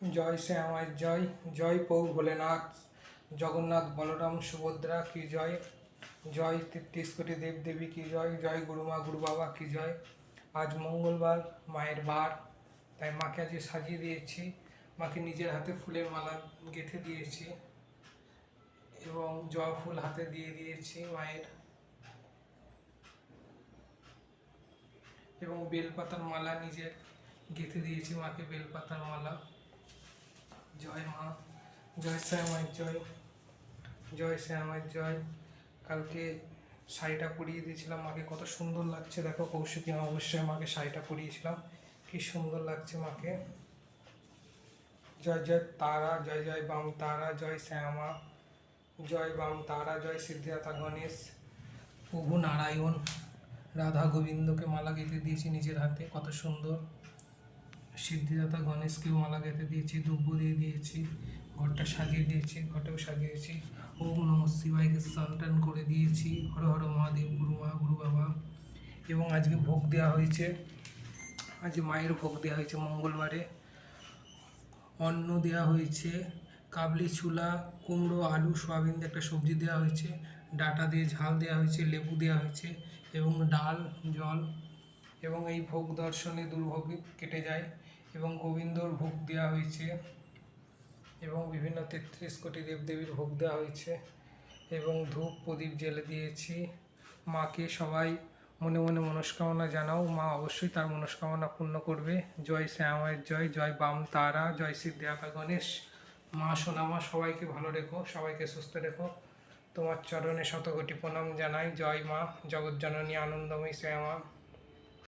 জয় শ্যামায় জয় জয় পৌ ভোলেনাথ, জগন্নাথ বলরাম সুভদ্রা, কি জয়? জয় তেত্রিশ কোটি দেব দেবী কি জয়? জয় গুরুমা গুরু বাবা, কি জয়? আজ মঙ্গলবার, মায়ের বার। তাই মাকে আজকে সাজিয়ে দিয়েছি। মাকে নিজের হাতে ফুলের মালা গেঁথে দিয়েছি এবং জবা ফুল হাতে দিয়ে দিয়েছি মায়ের। এবং বেলপাতার মালা নিজের গেঁথে দিয়েছি মাকে, বেলপাতার মালা। জয় মা, জয় শ্যামায় জয়। জয় শ্যামায় জয়। কালকে শাড়িটা পরিয়ে দিয়েছিলাম মাকে, কত সুন্দর লাগছে, দেখো কৌশিকী অবশ্যই মাকে শাড়িটা পরিয়েছিলাম। কি সুন্দর লাগছে মাকে। জয় জয় তারা, জয় জয় বাম তারা, জয় শ্যামা। জয় বাম তারা, জয় সিদ্ধিদাতা গণেশ। প্রভু নারায়ণ, রাধা গোবিন্দকে মালা গেঁথে দিয়েছি নিজের হাতে, কত সুন্দর। সিদ্ধিদাতা গণেশকেও মালা গেঁথে দিয়েছি দুব্য দিয়ে দিয়েছি, ঘরটা সাজিয়ে দিয়েছি, ঘরটাও সাজিয়েছি। ওম নম শিবাইকে টান করে দিয়েছি। হর হর মহাদেব, গুরু মা গুরু বাবা। এবং আজকে ভোগ দেওয়া হয়েছে। আজকে মায়ের ভোগ দেওয়া হয়েছে মঙ্গলবারে। অন্ন দেওয়া হয়েছে, কাবলি ছোলা কুমড়ো, আলু, সয়াবিন দিয়ে একটা সবজি দেওয়া হয়েছে, ডাটা দিয়ে ঝাল দেওয়া হয়েছে, লেবু দেওয়া হয়েছে এবং ডাল, জল এবং এই ভোগ দর্শনে দুর্ভোগ কেটে যায় এবং গোবিন্দর ভোগ দেওয়া হয়েছে এবং বিভিন্ন তেত্রিশ কোটি দেবদেবীর ভোগ দেওয়া হয়েছে এবং ধূপ প্রদীপ জেলে দিয়েছি। মাকে সবাই মনে মনে মনস্কামনা জানাও। মা অবশ্যই তার মনস্কামনা পূর্ণ করবে। জয় শ্যামায়ের জয় জয় বাম তারা, জয় সিদ্ধিদাতা গণেশ। মা সোনামা সবাইকে ভালো রেখো, সবাইকে সুস্থ রেখো। তোমার চরণে শতকোটি প্রণাম জানাই। জয় মা জগৎজননী আনন্দময়ী শ্যামা।